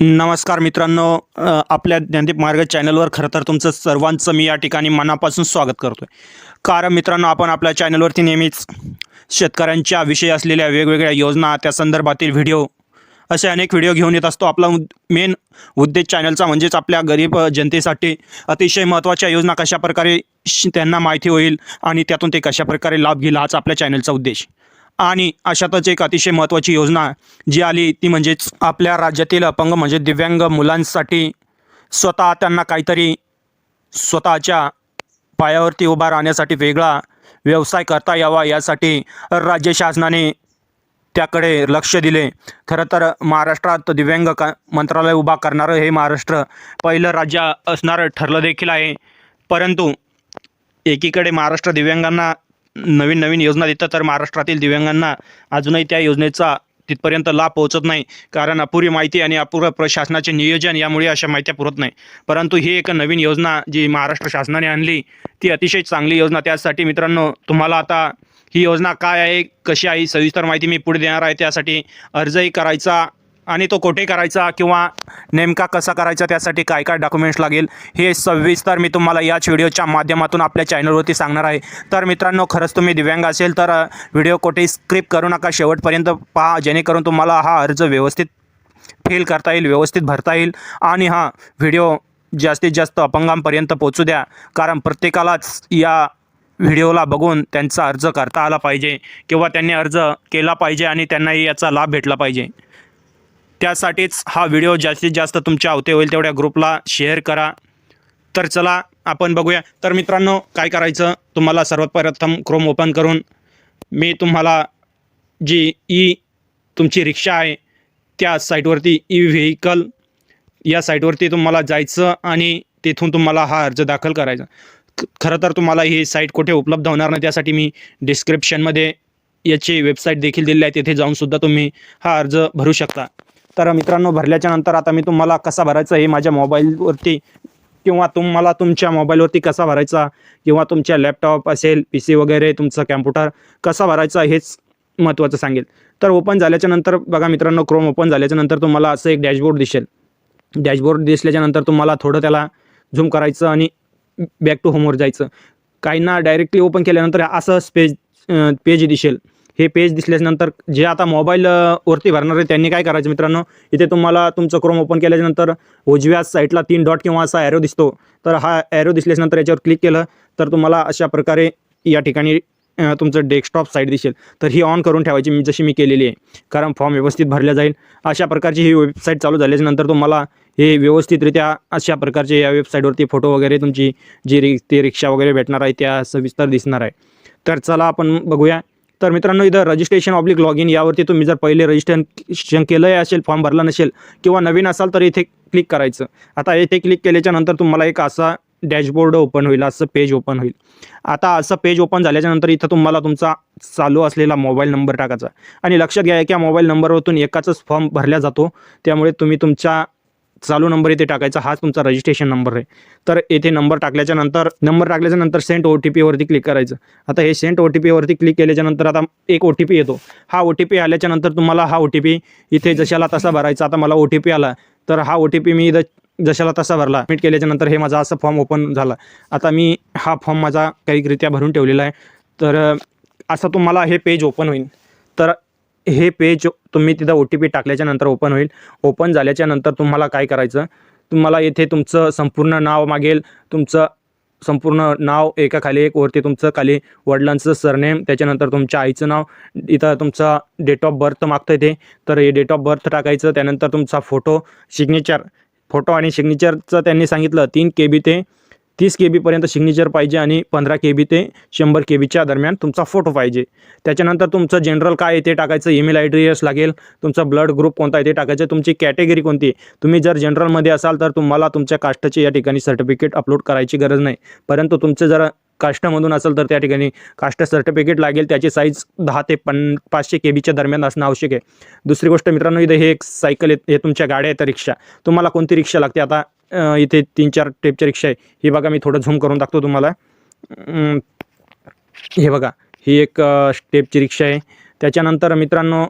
नमस्कार मित्रांनो आपल्या ज्ञानदीप मार्ग चॅनलवर खरं तर तुमचं सर्वांचं मी या ठिकाणी मनापासून स्वागत करतो आहे कारण मित्रांनो आपण आपल्या चॅनलवरती नेहमीच शेतकऱ्यांच्या विषयी असलेल्या वेगवेगळ्या योजना त्या संदर्भातील व्हिडिओ असे अनेक व्हिडिओ घेऊन येत असतो. आपला मेन उद्देश चॅनलचा म्हणजेच आपल्या गरीब जनतेसाठी अतिशय महत्त्वाच्या योजना कशाप्रकारे त्यांना माहिती होईल आणि त्यातून ते कशाप्रकारे लाभ घेईल हाच आपल्या चॅनलचा उद्देश. आणि अशातच एक अतिशय महत्त्वाची योजना जी आली ती म्हणजेच आपल्या राज्यातील अपंग म्हणजे दिव्यांग मुलांसाठी स्वतः त्यांना काहीतरी स्वतःच्या पायावरती उभा राहण्यासाठी वेगळा व्यवसाय करता यावा यासाठी राज्य शासनाने त्याकडे लक्ष दिले. खरं तर महाराष्ट्रात दिव्यांग का मंत्रालय उभा करणारं हे महाराष्ट्र पहिलं राज्य असणारं ठरलं देखील आहे. परंतु एकीकडे महाराष्ट्र दिव्यांगांना नवीन नवीन योजना देतात तर महाराष्ट्रातील दिव्यांगांना अजूनही त्या योजनेचा तिथपर्यंत लाभ पोहोचत नाही. कारण अपुरी माहिती आणि अपुरं प्रशासनाचे नियोजन यामुळे अशा माहित्या पुरत नाही. परंतु ही एक नवीन योजना जी महाराष्ट्र शासनाने आणली ती अतिशय चांगली योजना. त्यासाठी मित्रांनो तुम्हाला आता ही योजना काय आहे कशी आहे सविस्तर माहिती मी पुढे देणार आहे. त्यासाठी अर्जही करायचा आणि तो कोठे करायचा किंवा नेमका कसा करायचा त्यासाठी काय काय डॉक्युमेंट्स लागेल हे सविस्तर मी तुम्हाला याच व्हिडिओच्या माध्यमातून आपल्या चॅनलवरती सांगणार आहे. तर मित्रांनो खरंच तुम्ही दिव्यांग असेल तर व्हिडिओ कोठे स्क्रिप करू नका. शेवटपर्यंत पहा जेणेकरून तुम्हाला हा अर्ज व्यवस्थित फिल करता येईल व्यवस्थित भरता येईल आणि हा व्हिडिओ जास्तीत जास्त अपंगांपर्यंत पोचू द्या. कारण प्रत्येकालाच या व्हिडिओला बघून त्यांचा अर्ज करता आला पाहिजे किंवा त्यांनी अर्ज केला पाहिजे आणि त्यांनाही याचा लाभ भेटला पाहिजे. त्यासाठीच हा व्हिडिओ जास्तीत जास्त तुमच्या अवते होईल तेवढ्या ग्रुपला शेअर करा. तर चला आपण बघूया. तर मित्रांनो काय करायचं? तुम्हाला सर्वात प्रथम क्रोम ओपन करून मी तुम्हाला जी ई तुमची रिक्षा आहे त्या साईटवरती ई व्हेकल या साईटवरती तुम्हाला जायचं आणि तिथून तुम्हाला हा अर्ज दाखल करायचा. खरं तर तुम्हाला ही साईट कुठे उपलब्ध होणार नाही त्यासाठी मी डिस्क्रिप्शनमध्ये याची वेबसाईट देखील दिली आहे तिथे जाऊनसुद्धा तुम्ही हा अर्ज भरू शकता. तर मित्रांनो भरल्याच्या नंतर आता मी तुम्हाला कसा भरायचा हे माझ्या मोबाईलवरती किंवा तुम्हाला तुमच्या मोबाईलवरती कसा भरायचा किंवा तुमच्या लॅपटॉप असेल पी सी वगैरे तुमचा कॅम्प्युटर कसा भरायचा हेच महत्त्वाचं सांगेल. तर ओपन झाल्याच्यानंतर बघा मित्रांनो क्रोम ओपन झाल्याच्यानंतर तुम्हाला असं एक डॅशबोर्ड दिसेल. डॅशबोर्ड दिसल्याच्या नंतर तुम्हाला थोडं त्याला झूम करायचं आणि बॅक टू होमवर जायचं. काहींना डायरेक्टली ओपन केल्यानंतर असं पेज पेज दिसेल. हे पेज दिसल्यानंतर जे आता मोबाईल वरती भरणार आहे त्यांनी काय करायचं मित्रांनो? इथे तुम्हाला तुमचं क्रोम ओपन केल्याच्यानंतर उजव्या साईडला तीन डॉट किंवा असा ॲरो दिसतो. तर हा ॲरो दिसल्यानंतर याच्यावर क्लिक केलं तर तुम्हाला अशा प्रकारे या ठिकाणी तुमचं डेस्कटॉप साईट दिसेल. तर ही ऑन करून ठेवायची मी जशी मी केलेली आहे. कारण फॉर्म व्यवस्थित भरला जाईल. अशा प्रकारची ही वेबसाईट चालू झाल्याच्यानंतर तुम्हाला हे व्यवस्थितरित्या अशा प्रकारचे या वेबसाईटवरती फोटो वगैरे तुमची जी रि ते रिक्षा वगैरे भेटणार आहे त्या सविस्तर दिसणार आहे. तर चला आपण बघूया. तर मित्रांनो इथं रजिस्ट्रेशन ऑब्लिक लॉग इन यावरती तुम्ही जर पहिले रजिस्ट्रेशन केलं असेल फॉर्म भरला नसेल किंवा नवीन असाल तर इथे क्लिक करायचं. आता इथे क्लिक केल्याच्यानंतर तुम्हाला एक असा डॅशबोर्ड ओपन होईल असं पेज ओपन होईल. आता असं पेज ओपन झाल्याच्यानंतर इथं तुम्हाला तुमचा चालू असलेला मोबाईल नंबर टाकायचा आणि लक्षात घ्या की या मोबाईल नंबरवरून एकाचाच फॉर्म भरला जातो. त्यामुळे तुम्ही तुमच्या चालू नंबर इथे टाकायचा हाच तुमचा रजिस्ट्रेशन नंबर आहे. तर येथे नंबर टाकल्याच्या नंतर नंबर टाकल्याच्या नंतर सेंट ओ टी पीवरती क्लिक करायचं. आता हे सेंट ओ टी पीवरती क्लिक केल्याच्यानंतर आता एक ओ टी पी येतो. हा ओ टी पी आल्याच्यानंतर तुम्हाला हा ओ टी पी इथे जशाला तसा भरायचा आता मला ओ टी पी आला तर हा ओ टी पी मी इथं जशाला तसा भरला सबमिट केल्याच्यानंतर हे माझा असं फॉर्म ओपन झाला. आता मी हा फॉर्म माझा कैकरित्या भरून ठेवलेला आहे. तर असं तुम्हाला हे पेज ओपन होईल. तर हे पेज तुम्ही तिथं ओ टी पी टाकल्याच्या नंतर ओपन होईल. ओपन झाल्याच्यानंतर तुम्हाला काय करायचं? तुम्हाला येथे तुमचं संपूर्ण नाव मागेल. तुमचं संपूर्ण नाव एका खाली एक वरती तुमचं खाली वडिलांचं सरनेम त्याच्यानंतर तुमच्या आईचं नाव इथं तुमचा डेट ऑफ बर्थ मागतं ते. तर हे डेट ऑफ बर्थ टाकायचं त्यानंतर तुमचा फोटो सिग्नेचर फोटो आणि सिग्नेचरचं त्यांनी सांगितलं तीन के बी ते तीस के बीपर्यंत सिग्नेचर पाहिजे आणि पंधरा के बी ते शंभर के बीच्या दरम्यान तुमचा फोटो पाहिजे. त्याच्यानंतर तुमचं जनरल काय आहे ते टाकायचं ईमेल आय डी लागेल तुमचा ब्लड ग्रुप कोणता आहे ते टाकायचं तुमची कॅटेगरी कोणती आहे. तुम्ही जर जनरलमध्ये असाल तर तुम्हाला तुमच्या कास्टचे या ठिकाणी सर्टिफिकेट अपलोड करायची गरज नाही. परंतु तुमचं जर कास्टमधून असेल तर त्या ठिकाणी कास्ट सर्टिफिकेट लागेल त्याची साईज दहा ते पन पाचशे के बीच्या दरम्यान असणं आवश्यक आहे. दुसरी गोष्ट मित्रांनो इथे हे एक सायकल आहे हे तुमच्या गाड्या आहेत रिक्षा. तुम्हाला कोणती रिक्षा लागते? आता इथे तीन चार टेपच्या रिक्षा आहे. ही बघा मी थोडं झूम करून टाकतो तुम्हाला. हे बघा ही एक स्टेपची रिक्षा आहे. त्याच्यानंतर मित्रांनो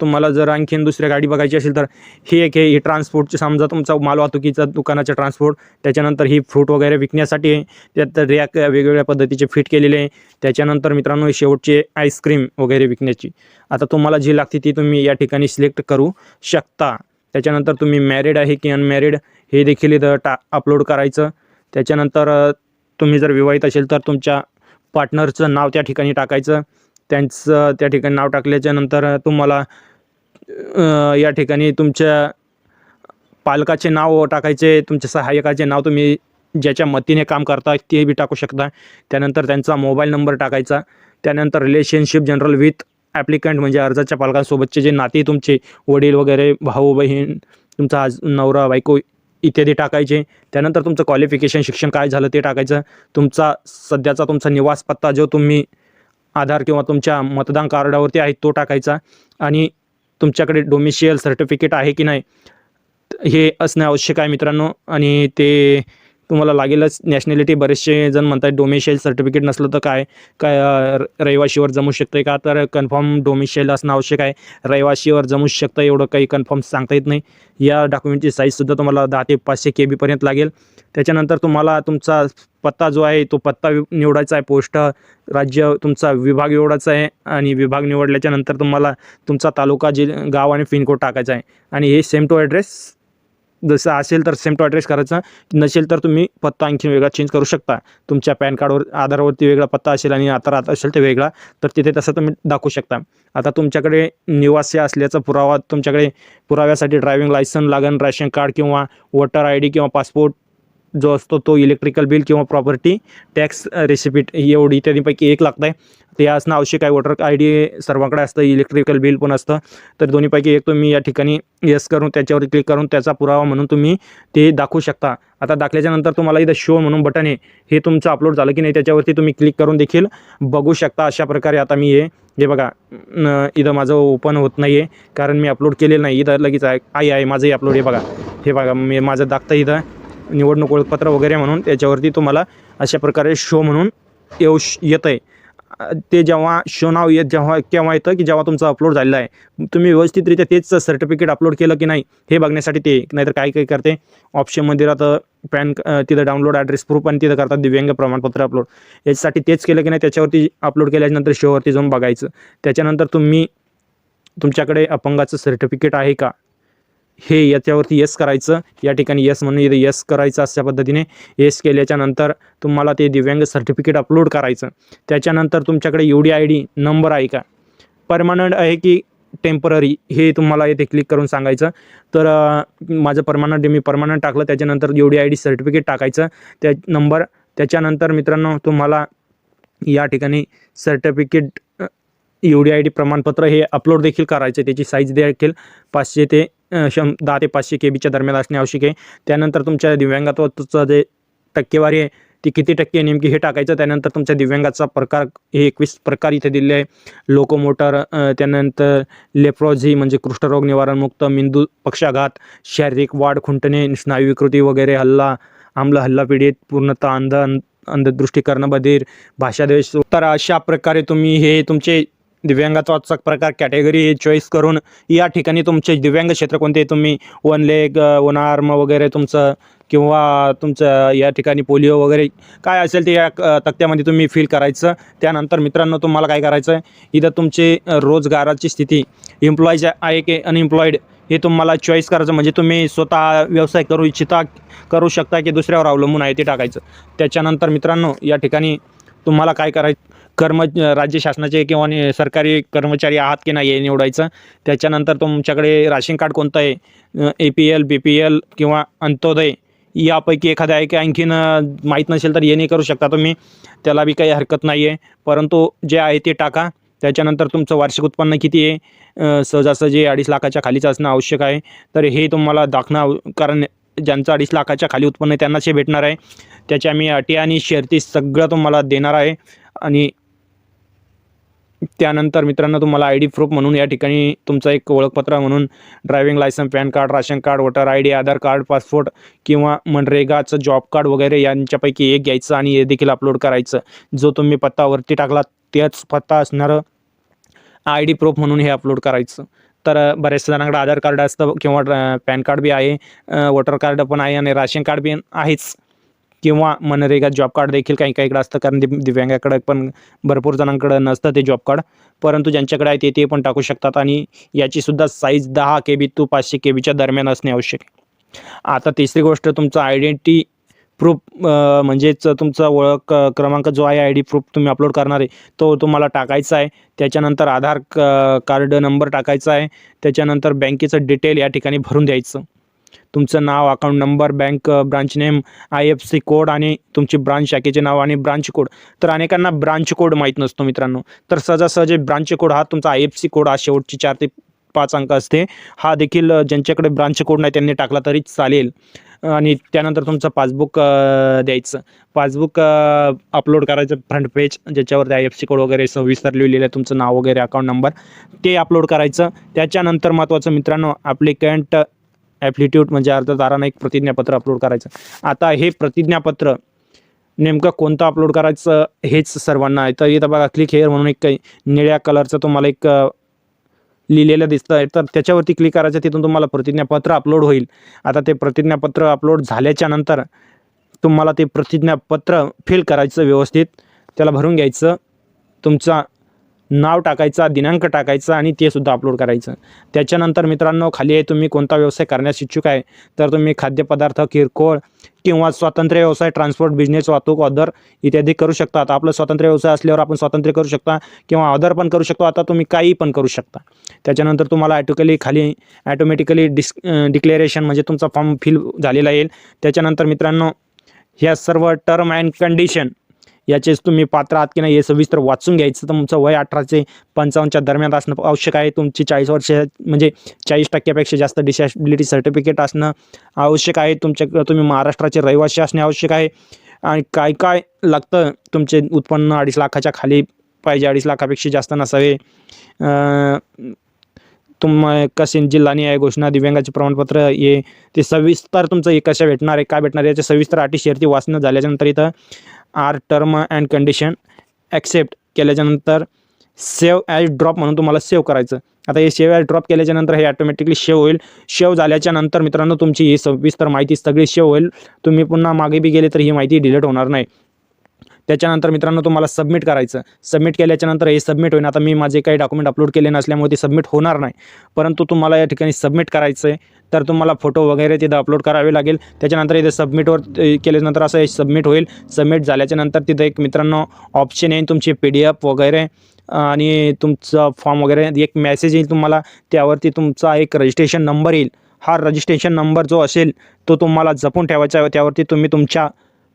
तुम्हाला जर आणखीन दुसऱ्या गाडी बघायची असेल तर ही एक आहे ही ट्रान्सपोर्टची समजा तुमचा माल वाहतुकीचा दुकानाचं ट्रान्सपोर्ट त्याच्यानंतर ही फ्रूट वगैरे विकण्यासाठी आहे. त्यात रॅक वेगवेगळ्या पद्धतीचे फिट केलेले आहे. त्याच्यानंतर मित्रांनो शेवटचे आईस्क्रीम वगैरे विकण्याची. आता तुम्हाला जी लागते ती तुम्ही या ठिकाणी सिलेक्ट करू शकता. त्याच्यानंतर तुम्ही मॅरिड आहे की अनमॅरिड हे देखील इथं टा अपलोड करायचं. त्याच्यानंतर तुम्ही जर विवाहित असेल तर तुमच्या पार्टनरचं नाव त्या ठिकाणी टाकायचं. त्यांचं त्या ठिकाणी नाव टाकल्याच्या नंतर तुम्हाला या ठिकाणी तुमच्या पालकाचे नाव टाकायचे तुमच्या सहाय्यकाचे नाव तुम्ही ज्याच्या मतीने काम करता ते बी टाकू शकता. त्यानंतर त्यांचा मोबाईल नंबर टाकायचा. त्यानंतर रिलेशनशिप जनरल विथ ॲप्लिकंट म्हणजे अर्जाच्या पालकांसोबतचे जे नाते तुमचे वडील वगैरे भाऊ बहीण तुमचा आज नवरा बायको इत्यादी टाकायचे. त्यानंतर तुमचं क्वालिफिकेशन शिक्षण काय झालं ते टाकायचं. तुमचा सध्याचा तुमचा निवास पत्ता जो तुम्ही आधार किंवा तुमच्या मतदान कार्डावरती आहे तो टाकायचा. आणि तुमच्याकडे डोमिशियल सर्टिफिकेट आहे की नाही हे असणं आवश्यक आहे मित्रांनो. आणि ते तुम्हाला लागेलच. नॅशनॅलिटी बरेचसे जण म्हणतात डोमिशियल सर्टिफिकेट नसलं तर काय? काय र- रहिवाशीवर जमू शकतं का? तर कन्फर्म डोमिशियल असणं आवश्यक आहे. रहिवाशीवर जमू शकतं एवढं काही कन्फर्म सांगता येत नाही. या डॉक्युमेंटची साईजसुद्धा तुम्हाला दहा ते पाचशे के बीपर्यंत लागेल. त्याच्यानंतर तुम्हाला तुमचा पत्ता जो आहे तो पत्ता निवडायचा आहे. पोस्ट राज्य तुमचा विभाग निवडायचा आहे. आणि विभाग निवडल्याच्या नंतर तुम्हाला तुमचा तालुका जिल गाव आणि पिनकोड टाकायचा आहे. आणि हे सेम टू ॲड्रेस जसं असेल तर सेम टू ॲड्रेस करायचा नसेल तर तुम्ही पत्ता आणखी वेगळा चेंज करू शकता. तुमच्या पॅन कार्डवर आधारवरती वेगळा पत्ता असेल आणि आता राहत असेल ते वेगळा तर तिथे तसं तुम्ही दाखवू शकता. आता तुमच्याकडे निवासी असल्याचा पुरावा तुमच्याकडे पुराव्यासाठी ड्रायव्हिंग लायसन लागन रेशन कार्ड किंवा वोटर आय डी किंवा पासपोर्ट जो असतो तो इलेक्ट्रिकल बिल किंवा प्रॉपर्टी टॅक्स रेसिपीट एवढी इत्यादीपैकी एक लागतं आहे ते असणं आवश्यक आहे वोटर आय डी सर्वांकडे असतं इलेक्ट्रिकल बिल पण असतं. तर दोन्हीपैकी एक तुम्ही या ठिकाणी येस करून त्याच्यावर क्लिक करून त्याचा पुरावा म्हणून तुम्ही ते दाखवू शकता. आता दाखल्याच्यानंतर तुम्हाला इथं शो म्हणून बटन आहे हे तुमचं अपलोड झालं की नाही त्याच्यावरती तुम्ही क्लिक करून देखील बघू शकता. अशा प्रकारे आता मी हे हे बघा इथं माझं ओपन होत नाही आहे कारण मी अपलोड केलेलं नाही. इथं लगेच आहे आहे आहे माझंही अपलोड हे बघा हे बघा मी माझं दाखतं इथं. निवडणूक ओळखपत्र वगैरे म्हणून त्याच्यावरती तुम्हाला अशा प्रकारे शो म्हणून येऊ श येतं आहे ते जेव्हा शो नाव येत जेव्हा केव्हा येतं की जेव्हा तुमचं अपलोड झालेलं आहे. तुम्ही व्यवस्थितरित्या तेच सर्टिफिकेट अपलोड केलं की नाही हे बघण्यासाठी ते नाहीतर काय काय करते? ऑप्शनमध्ये राहतं पॅन तिथं डाउनलोड ॲड्रेस प्रूफ आणि तिथं करतात दिव्यांग प्रमाणपत्र अपलोड याच्यासाठी तेच केलं की नाही त्याच्यावरती अपलोड केल्यानंतर शोवरती जाऊन बघायचं. त्याच्यानंतर तुम्ही तुमच्याकडे अपंगाचं सर्टिफिकेट आहे का? हे याच्यावरती येस करायचं. या ठिकाणी येस म्हणून इथे येस करायचं अशा पद्धतीने. येस केल्याच्यानंतर तुम्हाला ते दिव्यांग सर्टिफिकेट अपलोड करायचं. त्याच्यानंतर तुमच्याकडे U D I D number आहे का? परमनंट आहे की टेंपररी हे तुम्हाला येथे क्लिक करून सांगायचं. तर माझं परमनंट मी परमनंट टाकलं. त्याच्यानंतर U D I D certificate टाकायचं. त्या नंबर त्याच्यानंतर मित्रांनो तुम्हाला या ठिकाणी certificate U D I D प्रमाणपत्र हे अपलोड देखील करायचे त्याची साईज देखील पाचशे ते शं दहा ते पाचशे के बीच्या दरम्यान असणे आवश्यक आहे. त्यानंतर तुमच्या दिव्यांगत्वाचं जे टक्केवारी आहे ती किती टक्के नेमकी हे टाकायचं त्यानंतर तुमच्या दिव्यांगाचा प्रकार हे एकवीस प्रकार इथे दिले आहे. लोकोमोटर त्यानंतर लेप्रोझी म्हणजे कुष्ठरोग निवारणमुक्त मेंदू पक्षाघात शारीरिक वाढ खुंटणे स्नायू विकृती वगैरे हल्ला आम्ल हल्ला पीडित पूर्णतः अंध अंधदृष्टीकरण बधीर भाषादेश तर अशा प्रकारे तुम्ही हे तुमचे दिव्यांगाचा प्रकार कॅटेगरी चॉईस करून या ठिकाणी तुमचे दिव्यांग क्षेत्र कोणते? तुम्ही वन लेग वन आर्म वगैरे तुमचं किंवा तुमचं या ठिकाणी पोलिओ वगैरे काय असेल ते या तक्त्यामध्ये तुम्ही फील करायचं. त्यानंतर मित्रांनो तुम्हाला काय करायचं आहे इथं तुमचे रोजगाराची स्थिती. एम्प्लॉईज आहे की अनएम्प्लॉईड हे तुम्हाला चॉईस करायचं. म्हणजे तुम्ही स्वतः व्यवसाय करू इच्छिता करू शकता की दुसऱ्यावर अवलंबून आहे ते टाकायचं. त्याच्यानंतर मित्रांनो या ठिकाणी तुम्हाला काय करायचं? कर्म राज्य शासनाचे किंवा नि- सरकारी कर्मचारी आहात की नाही हे निवडायचं. त्याच्यानंतर तुमच्याकडे राशन कार्ड कोणतं आहे? A P L B P L किंवा अंत्योदय यापैकी एखादं आहे की आणखीन माहीत नसेल तर हे नाही करू शकता तुम्ही. त्याला बी काही हरकत नाही आहे परंतु जे आहे ते टाका. त्याच्यानंतर तुमचं वार्षिक उत्पन्न किती आहे? सहजासहजी अडीच लाखाच्या खालीच असणं आवश्यक आहे. तर हे तुम्हाला दाखणं आव- कारण ज्यांचं अडीच लाखाच्या खाली उत्पन्न आहे त्यांनाच हे भेटणार आहे. त्याच्या मी अटी आणि शर्ती सगळं तुम्हाला देणार आहे. आणि त्यानंतर मित्रांनो तुम्हाला आय डी प्रूफ म्हणून या ठिकाणी तुमचं एक ओळखपत्र म्हणून driving license PAN card ration card voter I D Aadhaar card passport किंवा मनरेगाचं जॉब कार्ड वगैरे यांच्यापैकी एक घ्यायचं आणि हे देखील अपलोड करायचं. जो तुम्ही पत्तावरती टाकला त्याच पत्ता असणारं आय डी प्रूफ म्हणून हे अपलोड करायचं. तर बऱ्याचशा बऱ्याच जणांकडे आधार कार्ड असतं किंवा पॅन कार्ड बी आहे वोटर कार्ड पण आहे आणि राशन कार्ड बी आहेच. किंवा मनरेगा जॉब कार्ड देखील काही काहीकडे असतं कारण दिव दिव्यांगाकडे पण भरपूर जणांकडे नसतं ते जॉब कार्ड परंतु ज्यांच्याकडे आहे ते ते पण टाकू शकतात आणि याचीसुद्धा साईज दहा के बी टू पाचशे के बीच्या दरम्यान असणे आवश्यक आहे. आता तिसरी गोष्ट तुमचं आयडेंटिटी प्रूफ म्हणजेच तुमचा ओळख क्रमांक जो आहे आय डी प्रूफ तुम्ही अपलोड करणार आहे तो तुम्हाला टाकायचा आहे. त्याच्यानंतर आधार कार्ड नंबर टाकायचा आहे. त्याच्यानंतर बँकेचं डिटेल या ठिकाणी भरून द्यायचं. तुमचं नाव account number bank branch name I F C code आणि तुमची ब्रांच शाखेचे नाव आणि ब्रांच कोड तर अनेकांना ब्रांच कोड माहीत नसतो मित्रांनो. तर सहजासहजी ब्रांच कोड हा तुमचा आय एफ सी कोड हा शेवटची चार ते पाच अंक असते. हा देखील ज्यांच्याकडे ब्रांच कोड नाही त्यांनी टाकला तरी चालेल. आणि त्यानंतर तुमचं पासबुक द्यायचं. पासबुक अपलोड करायचं फ्रंट पेज ज्याच्यावरती आय एफ सी कोड वगैरे सविस्तर लिहिलेलं आहे तुमचं नाव वगैरे अकाउंट नंबर ते अपलोड करायचं. त्याच्यानंतर महत्त्वाचं मित्रांनो ॲप्लिकंट ॲप्लिट्यूड म्हणजे अर्जदारानं एक प्रतिज्ञापत्र अपलोड करायचं. आता हे प्रतिज्ञापत्र नेमकं कोणतं अपलोड करायचं हेच सर्वांना आहे. तर इथं बघा क्लिक हेअर म्हणून एक काही निळ्या कलरचं तुम्हाला एक लिहिलेलं दिसतं आहे तर त्याच्यावरती क्लिक करायचं तिथून तुम्हाला प्रतिज्ञापत्र अपलोड होईल. आता ते प्रतिज्ञापत्र अपलोड झाल्याच्यानंतर तुम्हाला ते प्रतिज्ञापत्र फिल करायचं व्यवस्थित. त्याला भरून घ्यायचं. तुमचा नाव टाकायचा दिनांक टाकायचा आणि ते सुद्धा अपलोड करायचं. त्याच्यानंतर मित्रांनो खाली आहे तुम्ही कोणता व्यवसाय करण्यास इच्छुक आहे तर तुम्ही खाद्यपदार्थ किरकोळ किंवा स्वातंत्र्य व्यवसाय ट्रान्सपोर्ट बिझनेस वाहतूक अदर इत्यादी करू शकता. आता आपलं स्वातंत्र्य व्यवसाय असल्यावर आपण स्वातंत्र्य करू शकता किंवा अदर पण करू शकतो. आता तुम्ही काही पण करू शकता. त्याच्यानंतर तुम्हाला ॲटोकली खाली ॲटोमॅटिकली डिस् डिक्लेरेशन म्हणजे तुमचा फॉर्म फिल झालेला येईल. त्याच्यानंतर मित्रांनो ह्या सर्व टर्म अँड कंडिशन याचेच तुम्ही पात्र आहात की नाही हे सविस्तर वाचून घ्यायचं. तुमचं वय अठराचे पंचावन्नच्या दरम्यान असणं आवश्यक आहे. तुमची चाळीस वर्ष म्हणजे चाळीस टक्क्यापेक्षा जास्त डिसॅबिलिटी सर्टिफिकेट असणं आवश्यक आहे. तुमच्या तुम्ही महाराष्ट्राचे रहिवासी असणे आवश्यक आहे. आणि काय काय लागतं तुमचे उत्पन्न अडीच लाखाच्या खाली पाहिजे. अडीच लाखापेक्षा जास्त नसावे. तुम कसे जिल्हानी आहे घोषणा दिव्यांगाचे प्रमाणपत्र हे ते सविस्तर तुमचं हे कशा भेटणार आहे काय भेटणार आहे याच्या सविस्तर अटी शर्ती वाचणं झाल्याच्यानंतर इथं आर टर्म अँड कंडिशन ॲक्सेप्ट केल्याच्यानंतर सेव्ह ॲज ड्रॉप म्हणून तुम्हाला सेव्ह करायचं. आता हे सेव्ह ॲज ड्रॉप केल्याच्यानंतर हे ऑटोमॅटिकली सेव्ह होईल. सेव्ह झाल्याच्यानंतर मित्रांनो तुमची ही सविस्तर माहिती सगळी सेव्ह होईल. तुम्ही पुन्हा मागे बी गेले तर ही माहिती डिलीट होणार नाही. त्याच्यानंतर मित्रांनो तुम्हाला सबमिट करायचं. सबमिट केल्याच्यानंतर हे सबमिट होईल आता मी माझे काही डॉक्युमेंट अपलोड केले नसल्यामुळे ते सबमिट होणार नाही. परंतु तुम्हाला या ठिकाणी सबमिट करायचं आहे तर तुम्हाला फोटो वगैरे तिथं अपलोड करावे लागेल. त्याच्यानंतर इथे सबमिटवर केल्यानंतर असं हे सबमिट होईल. सबमिट झाल्याच्यानंतर तिथं एक मित्रांनो ऑप्शन येईल तुमची पी डी एफ वगैरे आणि तुमचं फॉर्म वगैरे एक मेसेज येईल तुम्हाला. त्यावरती तुमचा एक रजिस्ट्रेशन नंबर येईल. हा रजिस्ट्रेशन नंबर जो असेल तो तुम्हाला जपून ठेवायचा आहे. त्यावरती तुम्ही तुमच्या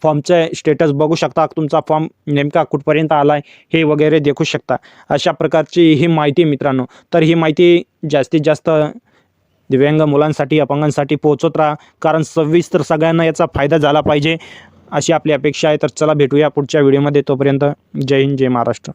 फॉर्मचे स्टेटस बघू शकता. तुमचा फॉर्म नेमका कुठपर्यंत आला आहे हे वगैरे देखू शकता. अशा प्रकारची ही माहिती मित्रांनो. तर ही माहिती जास्तीत जास्त दिव्यांग मुलांसाठी अपंगांसाठी पोहोचत राहा. कारण सविस्तर सगळ्यांना याचा फायदा झाला पाहिजे. अशी आपली अपेक्षा आहे. तर चला भेटूया पुढच्या व्हिडिओमध्ये तोपर्यंत जय हिंद जय महाराष्ट्र.